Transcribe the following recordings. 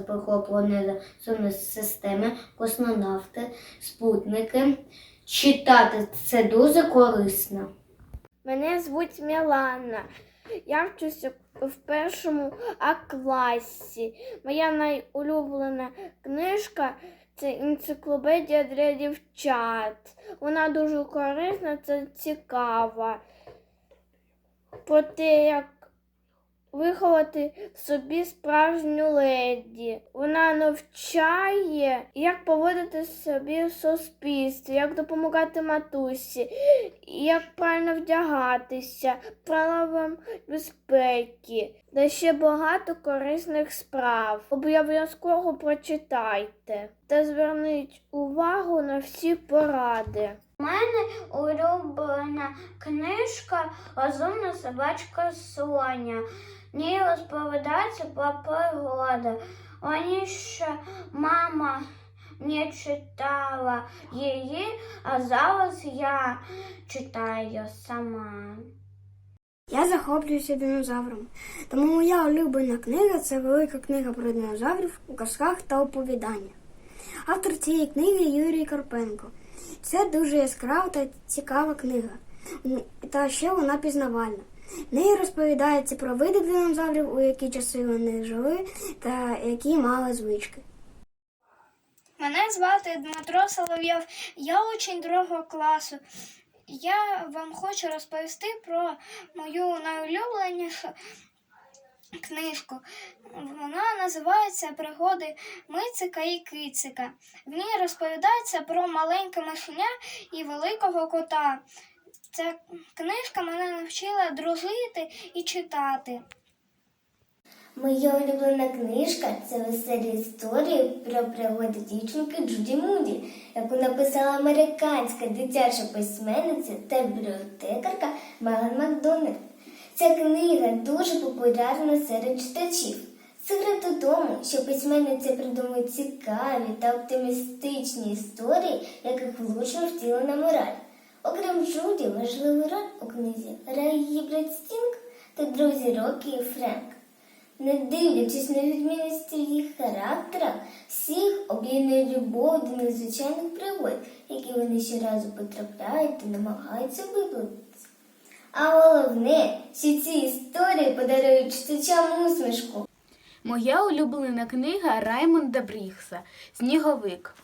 планети сонної системи, космонавти, спутники. Читати це дуже корисно. Мене звуть Мілана. Я вчуся в першому А класі. Моя найулюблена книжка це енциклопедія для дівчат. Вона дуже корисна, це цікава. Про як виховати в собі справжню леді. Вона навчає, як поводити собі в суспільстві, як допомагати матусі, як правильно вдягатися, правилам безпеки, та ще багато корисних справ. Обов'язково прочитайте та зверніть увагу на всі поради. У мене улюблена книжка Розумна собачка Соня. В ній розповідається про пригоду. Раніше мама не читала її, а зараз я читаю сама. Я захоплююся динозавром. Тому моя улюблена книга це велика книга про динозаврів у казках та оповіданнях. Автор цієї книги Юрій Карпенко. Це дуже яскрава та цікава книга. Та ще вона пізнавальна. В неї розповідається про види динозаврів, у які часи вони жили та які мали звички. Мене звати Дмитро Соловйов, я учень другого класу. Я вам хочу розповісти про мою найулюбленішу книжку. Вона називається Пригоди Мицика і Кицика. В ній розповідається про маленьке мишеня і великого кота. Ця книжка мене навчила дружити і читати. Моя улюблена книжка це веселі історії про пригоди дівчинки Джуді Муді, яку написала американська дитяча письменниця та бібліотекарка Мелан Макдональд. Ця книга дуже популярна серед читачів. Секрет у тому, що письменниця придумує цікаві та оптимістичні історії, яких влучно втілена мораль. Окрім Джуді, важливу роль у книзі грає її брат Стінг та друзі Рокі і Френк. Не дивлячись на відмінності їх характерах, всіх об'єднує любов до незвичайних пригод, які вони щоразу потрапляють та намагаються виплатитися. А головне, що ці історії подарують читачам усмішку. Моя улюблена книга Раймонда Брігса Сніговик.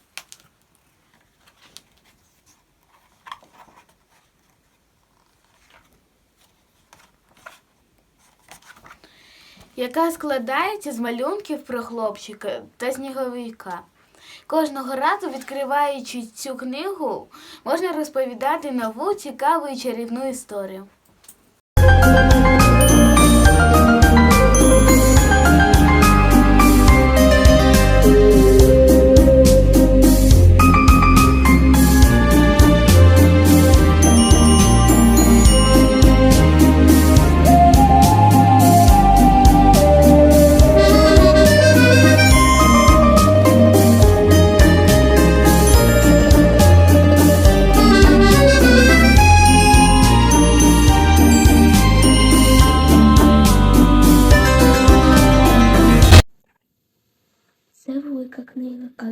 яка складається з малюнків про хлопчика та сніговика. Кожного разу, відкриваючи цю книгу, можна розповідати нову цікаву і чарівну історію. Це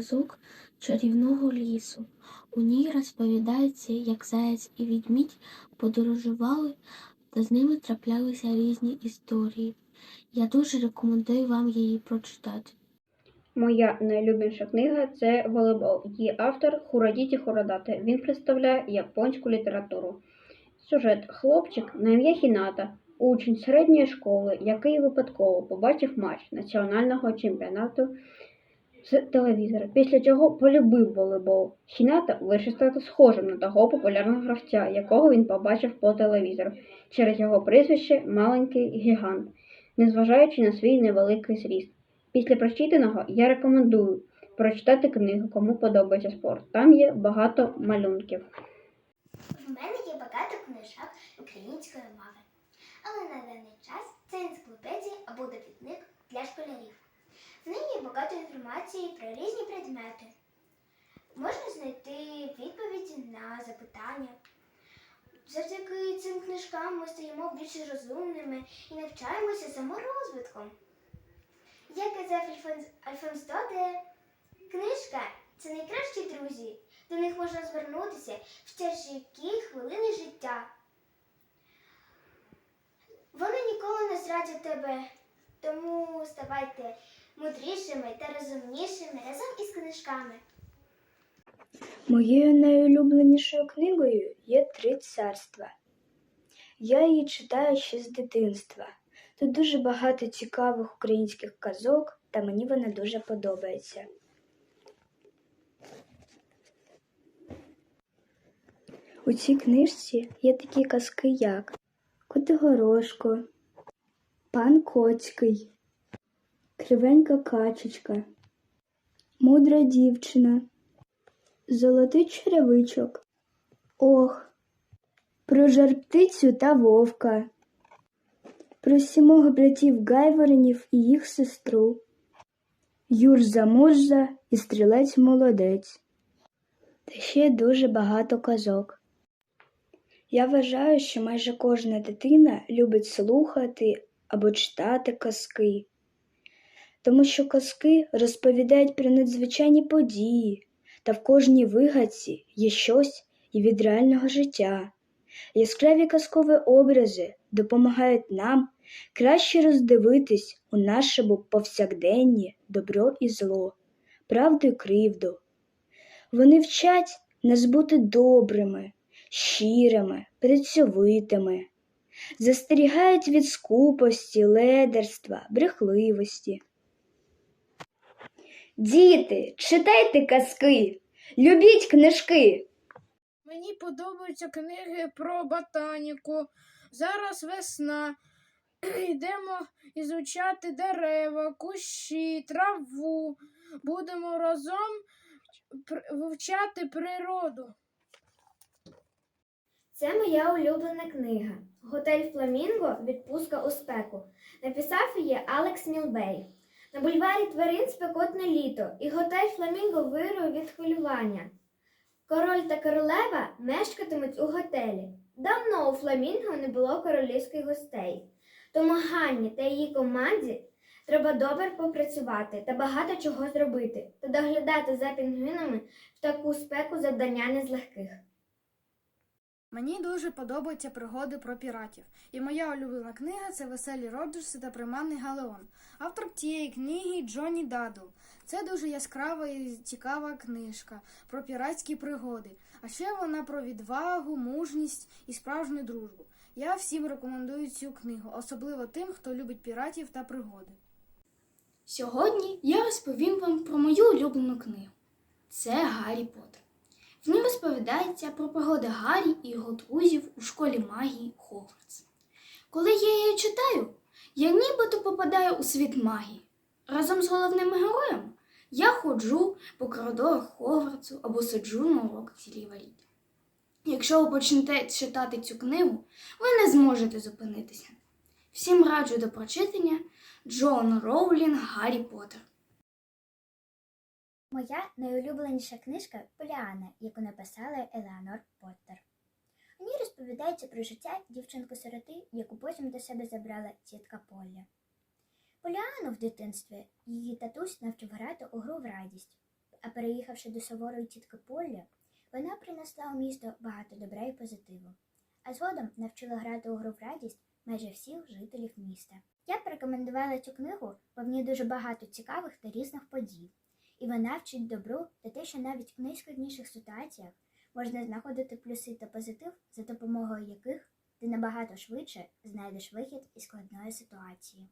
казок чарівного лісу. У ній розповідається, як заяць і відмідь подорожували, та з ними траплялися різні історії. Я дуже рекомендую вам її прочитати. Моя найлюбленіша книга це волейбол. Її автор Хурадіті Хурадате. Він представляє японську літературу. Сюжет хлопчик на ім'я Хіната, учень середньої школи, який випадково побачив матч національного чемпіонату з телевізора, після чого полюбив волейбол. Хіната вирішив стати схожим на того популярного гравця, якого він побачив по телевізору, через його прізвище маленький гігант, незважаючи на свій невеликий зріст. Після прочитаного я рекомендую прочитати книгу, кому подобається спорт. Там є багато малюнків. В мене є багато книжок української мови. Але на даний час це енциклопедія або довідник для школярів. Є багато інформації про різні предмети. Можна знайти відповіді на запитання. Завдяки цим книжкам ми стаємо більш розумними і навчаємося саморозвитком. Як казав Альфонс, Альфонс Доде, книжка це найкращі друзі. До них можна звернутися в тяжкі хвилини життя. Вони ніколи не зрадять тебе, тому ставайте мудрішими та розумнішими разом із книжками. Моєю найулюбленішою книгою є Три царства. Я її читаю ще з дитинства. Тут дуже багато цікавих українських казок, та мені вона дуже подобається. У цій книжці є такі казки, як Котигорошко, Пан Коцький, Кривенька качечка, Мудра дівчина. Золотий черевичок. Ох, про жар-птицю та вовка, про сімох братів Гайворонів і їх сестру, Юрза Мурза і стрілець молодець. Та ще дуже багато казок. Я вважаю, що майже кожна дитина любить слухати або читати казки, тому що казки розповідають про надзвичайні події, та в кожній вигадці є щось і від реального життя. Яскраві казкові образи допомагають нам краще роздивитись у нашому повсякденні добро і зло, правду і кривду. Вони вчать нас бути добрими, щирими, працьовитими, застерігають від скупості, ледерства, брехливості. Діти, читайте казки, любіть книжки. Мені подобаються книги про ботаніку. Зараз весна. Йдемо ізучати дерева, кущі, траву. Будемо разом вивчати природу. Це моя улюблена книга. Готель Фламінго. Відпустка у спеку. Написав її Алекс Мілбей. На бульварі тварин спекотне літо, і готель Фламінго вирує від хвилювання. Король та королева мешкатимуть у готелі. Давно у Фламінго не було королівських гостей. Тому Ганні та її команді треба добре попрацювати та багато чого зробити, та доглядати за пінгвінами в таку спеку завдання не з легких. Мені дуже подобаються пригоди про піратів, і моя улюблена книга це Веселі Роджерси та Приманний Галеон. Автор цієї книги Джонні Дадл. Це дуже яскрава і цікава книжка про піратські пригоди. А ще вона про відвагу, мужність і справжню дружбу. Я всім рекомендую цю книгу, особливо тим, хто любить піратів та пригоди. Сьогодні я розповім вам про мою улюблену книгу. Це Гаррі Поттер. В ній розповідається про пригоди Гаррі і його друзів у школі магії Хогвартс. Коли я її читаю, я нібито попадаю у світ магії. Разом з головним героєм я ходжу по коридорах Хогвартсу або сиджу на уроках зіліваріття. Якщо ви почнете читати цю книгу, ви не зможете зупинитися. Всім раджу до прочитання Джон Роулінг Гаррі Поттер. Моя найулюбленіша книжка Поліана, яку написала Елеонор Поттер. У ній розповідається про життя дівчинки-сироти, яку потім до себе забрала тітка Полля. Поліану в дитинстві її татусь навчив грати у гру в радість, а переїхавши до суворої тітки Полля, вона принесла у місто багато добра і позитиву, а згодом навчила грати у гру в радість майже всіх жителів міста. Я б рекомендувала цю книгу, бо в ній дуже багато цікавих та різних подій. І вона вчить добру та те, що навіть в найскладніших ситуаціях можна знаходити плюси та позитив, за допомогою яких ти набагато швидше знайдеш вихід із складної ситуації.